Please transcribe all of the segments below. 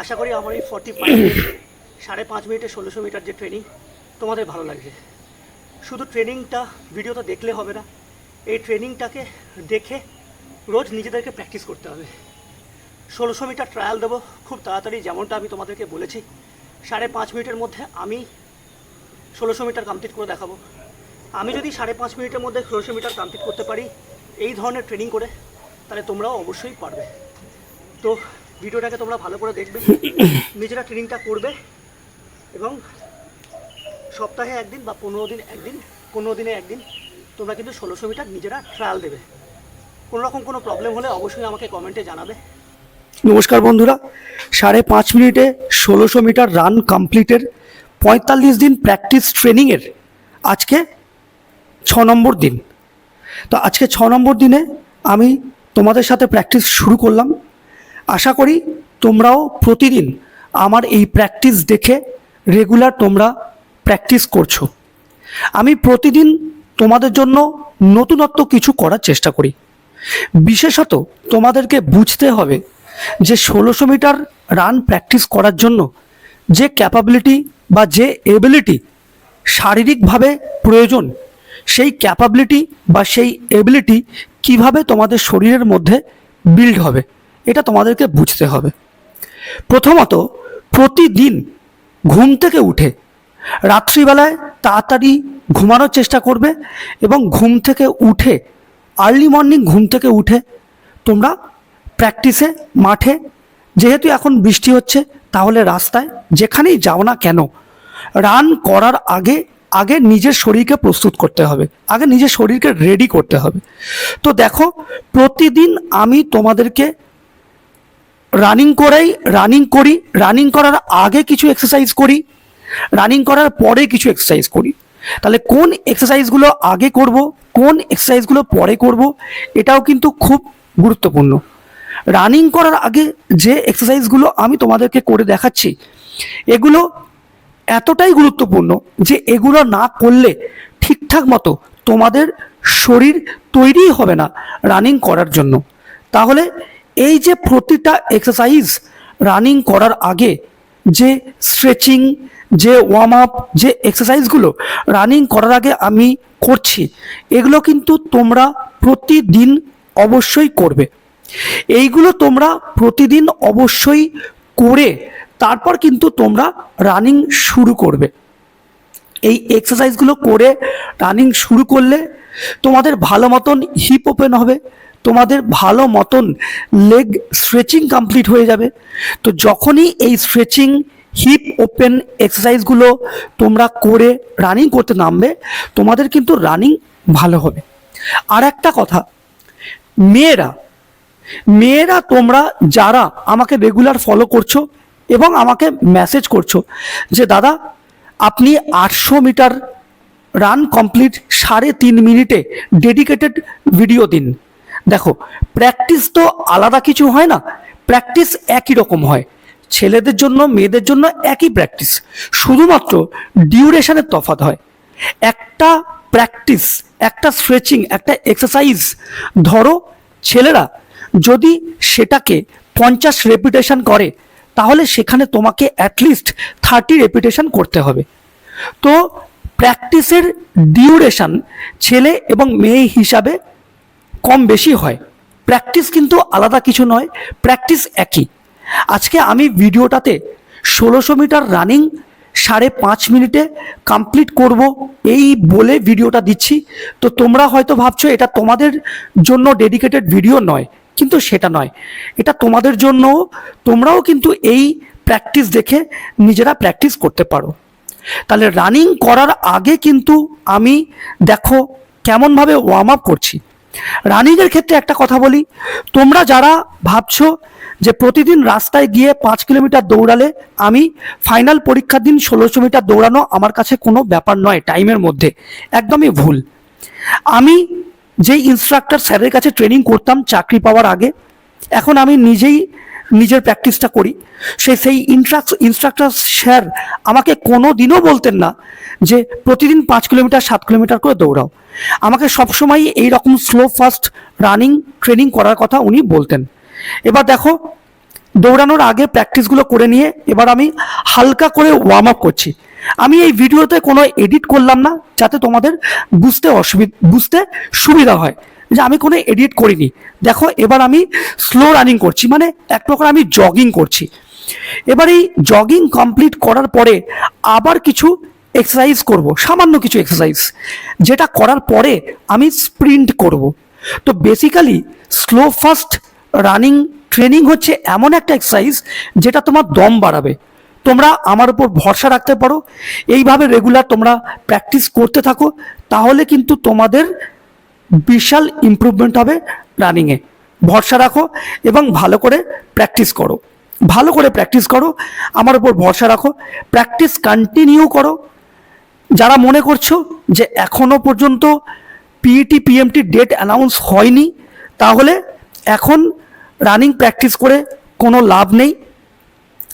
আশা করি আমার এই ফর্টি ফাইভ সাড়ে পাঁচ মিনিটে ষোলোশো মিটার যে ট্রেনিং তোমাদের ভালো লাগছে শুধু ট্রেনিংটা ভিডিওটা দেখলে হবে না, এই ট্রেনিংটাকে দেখে রোজ নিজেদেরকে প্র্যাকটিস করতে হবে। ষোলোশো মিটার ট্রায়াল দেবো, খুব তাড়াতাড়ি যেমনটা আমি তোমাদেরকে বলেছি, সাড়ে পাঁচ মিনিটের মধ্যে আমি ষোলোশো মিটার কমপ্লিট করে দেখাবো। আমি যদি সাড়ে পাঁচ মিনিটের মধ্যে ষোলোশো মিটার কমপ্লিট করতে পারি, এই ধরনের ট্রেনিং করে, তাহলে তোমরাও অবশ্যই পারবে। তো ভিডিওটাকে তোমরা ভালো করে দেখবে। নিজেরা ট্রেনিংটা করবে এবং সপ্তাহে একদিন বা পনেরো দিন একদিন পনেরো দিনে একদিন তোমরা কিন্তু ষোলোশো মিটার নিজেরা ট্রায়াল দেবে। কোনো রকম কোনো প্রবলেম হলে অবশ্যই আমাকে কমেন্টে জানাবে। নমস্কার বন্ধুরা সাড়ে পাঁচ মিনিটে ষোলোশো মিটার রান কমপ্লিটের পঁয়তাল্লিশ দিন প্র্যাকটিস ট্রেনিংয়ের আজকে ছ নম্বর দিন। তো আজকে ছ নম্বর দিনে আমি তোমাদের সাথে প্র্যাকটিস শুরু করলাম। আশা করি তোমরাও প্রতিদিন আমার এই প্র্যাকটিস দেখে রেগুলার তোমরা প্র্যাকটিস করছ। আমি প্রতিদিন তোমাদের জন্য নতুনত্ব কিছু করার চেষ্টা করি। বিশেষত তোমাদেরকে বুঝতে হবে যে ষোলোশো মিটার রান প্র্যাকটিস করার জন্য যে ক্যাপাবিলিটি বা যে এবিলিটি শারীরিকভাবে প্রয়োজন, সেই ক্যাপাবিলিটি বা সেই এবিলিটি কীভাবে তোমাদের শরীরের মধ্যে বিল্ড হবে। এটা তোমাদেরকে বুঝতে হবে। প্রথমত, প্রতিদিন ঘুম থেকে উঠে রাত্রিবেলায় তাড়াতাড়ি ঘুমানোর চেষ্টা করবে এবং ঘুম থেকে উঠে আর্লি মর্নিং ঘুম থেকে উঠে তোমরা প্র্যাকটিসে মাঠে, যেহেতু এখন বৃষ্টি হচ্ছে, তাহলে রাস্তায় যেখানেই যাও না কেন রান করার আগে আগে নিজের শরীরকে প্রস্তুত করতে হবে, আগে নিজের শরীরকে রেডি করতে হবে। তো দেখো, প্রতিদিন আমি তোমাদেরকে রানিং করাই, রানিং করি, রানিং করার আগে কিছু এক্সারসাইজ করি, রানিং করার পরে কিছু এক্সারসাইজ করি। তাহলে কোন এক্সারসাইজগুলো আগে করব, কোন এক্সারসাইজগুলো পরে করব, এটাও কিন্তু খুব গুরুত্বপূর্ণ। রানিং করার আগে যে এক্সারসাইজগুলো আমি তোমাদেরকে করে দেখাচ্ছি, এগুলো এতটাই গুরুত্বপূর্ণ যে এগুলো না করলে ঠিকঠাক মতো তোমাদের শরীর তৈরিই হবে না রানিং করার জন্য। তাহলে এই যে প্রতিটা এক্সারসাইজ রানিং করার আগে যে স্ট্রেচিং যে ওয়ার্ম আপ যে এক্সারসাইজগুলো রানিং করার আগে আমি করছি, এগুলো কিন্তু তোমরা প্রতিদিন অবশ্যই করবে। এইগুলো তোমরা প্রতিদিন অবশ্যই করে তারপর কিন্তু তোমরা রানিং শুরু করবে। এই এক্সারসাইজগুলো করে রানিং শুরু করলে তোমাদের ভালো মতন হিপ ওপেন হবে তোমাদের ভালো মতন লেগ স্ট্রেচিং কমপ্লিট হয়ে যাবে। তো যখনই এই স্ট্রেচিং হিপ ওপেন এক্সারসাইজগুলো তোমরা করে রানিং করতে নামবে, তোমাদের কিন্তু রানিং ভালো হবে। আর একটা কথা, মেয়েরা মেয়েরা তোমরা যারা আমাকে রেগুলার ফলো করছ এবং আমাকে মেসেজ করছ যে, দাদা, আপনি আটশো মিটার রান কমপ্লিট সাড়ে তিন মিনিটে ডেডিকেটেড ভিডিও দিন। দেখো প্র্যাকটিস তো আলাদা কিছু হয় না প্র্যাকটিস একই রকম হয়। ছেলেদের জন্য, মেয়েদের জন্য একই প্র্যাকটিস শুধুমাত্র ডিউরেশনের তফাৎ হয়। একটা প্র্যাকটিস একটা স্ট্রেচিং একটা এক্সারসাইজ ধরো ছেলেরা যদি সেটাকে পঞ্চাশ রেপুটেশন করে, তাহলে সেখানে তোমাকে অ্যাটলিস্ট থার্টি রেপুটেশন করতে হবে। তো প্র্যাকটিসের ডিউরেশন ছেলে এবং মেয়ে হিসাবে কম বেশি হয়। প্র্যাকটিস কিন্তু আলাদা কিছু নয় প্র্যাকটিস একই। আজকে আমি ভিডিওটাতে ষোলোশো মিটার রানিং সাড়ে পাঁচ মিনিটে কমপ্লিট করব এই বলে ভিডিওটা দিচ্ছি। তো তোমরা হয়তো ভাবছ, এটা তোমাদের জন্য ডেডিকেটেড ভিডিও নয়, কিন্তু সেটা নয়। এটা তোমাদের জন্য, তোমরাও কিন্তু এই প্র্যাকটিস দেখে নিজেরা প্র্যাকটিস করতে পারো। তাহলে রানিং করার আগে কিন্তু আমি দেখো কেমনভাবে ওয়ার্ম আপ করছি। রানিংয়ের ক্ষেত্রে একটা কথা বলি। তোমরা যারা ভাবছ যে প্রতিদিন রাস্তায় গিয়ে পাঁচ কিলোমিটার দৌড়ালে আমি ফাইনাল পরীক্ষার দিন ষোলোশো মিটার দৌড়ানো আমার কাছে কোনো ব্যাপার নয়, টাইমের মধ্যে। একদমই ভুল। আমি যেই ইনস্ট্রাক্টর স্যারের কাছে ট্রেনিং করতাম চাকরি পাওয়ার আগে, এখন আমি নিজেই নিজের প্র্যাকটিসটা করি। সে সেই ইনস্ট্রাক্ট ইনস্ট্রাক্টর স্যার আমাকে কোনো দিনও বলতেন না যে, প্রতিদিন পাঁচ কিলোমিটার, সাত কিলোমিটার করে দৌড়াও। আমাকে সবসময় এই রকম স্লো ফাস্ট রানিং ট্রেনিং করার কথা উনি বলতেন। এবার দেখো, দৌড়ানোর আগে প্র্যাকটিসগুলো করে নিয়ে এবার আমি হালকা করে ওয়ার্ম আপ করছি। আমি এই ভিডিওতে কোনো এডিট করলাম না, যাতে তোমাদের বুঝতে অসুবিধা বুঝতে সুবিধা হয়। যে আমি কোনো এডিট করিনি। দেখো, এবার আমি স্লো রানিং করছি মানে এক প্রকার আমি জগিং করছি। এবার এই জগিং কমপ্লিট করার পরে আবার কিছু এক্সারসাইজ করব, সামান্য কিছু এক্সারসাইজ যেটা করার পরে আমি স্প্রিন্ট করব। তো basically slow fast running training হচ্ছে এমন একটা এক্সারসাইজ যেটা তোমার দম বাড়াবে। তোমরা আমার উপর ভরসা রাখতে পারো। এইভাবে রেগুলার তোমরা প্র্যাকটিস করতে থাকো। তাহলে কিন্তু তোমাদের বিশাল ইমপ্রুভমেন্ট হবে রানিংয়ে ভরসা রাখো এবং ভালো করে প্র্যাকটিস করো। ভালো করে প্র্যাকটিস করো, আমার উপর ভরসা রাখো। প্র্যাকটিস কন্টিনিউ করো। যারা মনে করছ যে এখনও পর্যন্ত পিইটি পিএমটি ডেট অ্যানাউন্স হয়নি, তাহলে এখন রানিং প্র্যাকটিস করে কোনো লাভ নেই।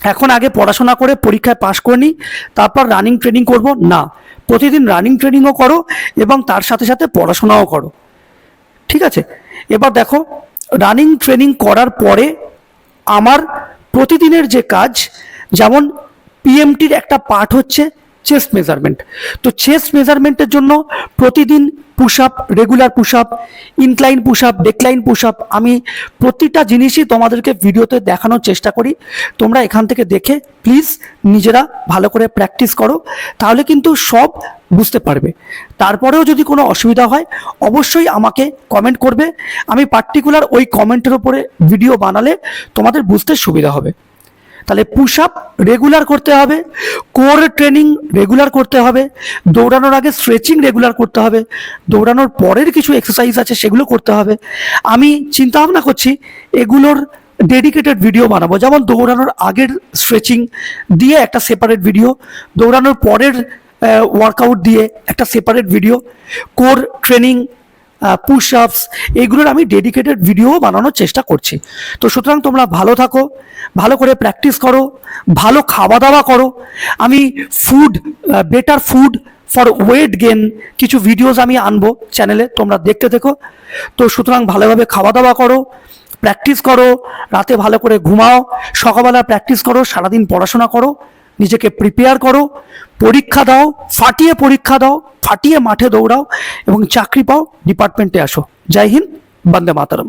এখন আগে পড়াশোনা করে পরীক্ষায় পাশ করে নিই তারপর রানিং ট্রেনিং করব, না। প্রতিদিন রানিং ট্রেনিংও করো এবং তার সাথে সাথে পড়াশোনাও করো। ঠিক আছে? এবার দেখো রানিং ট্রেনিং করার পরে আমার প্রতিদিনের যে কাজ, যেমন পিএমটির একটা পার্ট হচ্ছে চেস্ট মেজারমেন্ট তো চেস্ট মেজারমেন্টের জন্য প্রতিদিন push up regular push up incline push up decline push up আমি প্রতিটা জিনিসই তোমাদেরকে ভিডিওতে দেখানোর চেষ্টা করি। তোমরা এখান থেকে দেখে প্লিজ নিজেরা ভালো করে প্র্যাকটিস করো, তাহলে কিন্তু সব বুঝতে পারবে। তারপরেও যদি কোনো অসুবিধা হয়, অবশ্যই আমাকে কমেন্ট করবে। আমি পার্টিকুলার ওই কমেন্টের ওপরে ভিডিও বানালে তোমাদের বুঝতে সুবিধা হবে। তাহলে পুশ আপ রেগুলার করতে হবে কোর ট্রেনিং রেগুলার করতে হবে, দৌড়ানোর আগে স্ট্রেচিং রেগুলার করতে হবে, দৌড়ানোর পরের কিছু এক্সারসাইজ আছে সেগুলো করতে হবে। আমি চিন্তা ভাবনা করছি এগুলোর ডেডিকেটেড ভিডিও বানাবো, যেমন দৌড়ানোর আগের স্ট্রেচিং দিয়ে একটা সেপারেট ভিডিও দৌড়ানোর পরের ওয়ার্কআউট দিয়ে একটা separate video core training push ups এইগুলোর আমি ডেডিকেটেড ভিডিও বানানোর চেষ্টা করছি। তো সুতরাং তোমরা ভালো থাকো, ভালো করে প্র্যাকটিস করো, ভালো খাওয়া দাওয়া করো। আমি food better food for weight gain কিছু ভিডিওস আমি আনব চ্যানেলে তোমরা দেখতে থেকো। তো সুতরাং ভালোভাবে খাওয়া দাওয়া করো প্র্যাকটিস করো, রাতে ভালো করে ঘুমাও, সকালবেলা প্র্যাকটিস করো, সারাদিন পড়াশোনা করো। নিজেকে প্রিপেয়ার করো, পরীক্ষা দাও, ফাটিয়ে পরীক্ষা দাও, ফাটিয়ে মাঠে দৌড়াও এবং চাকরি পাও ডিপার্টমেন্টে আসো। জয় হিন্দ, বন্দে মাতারম।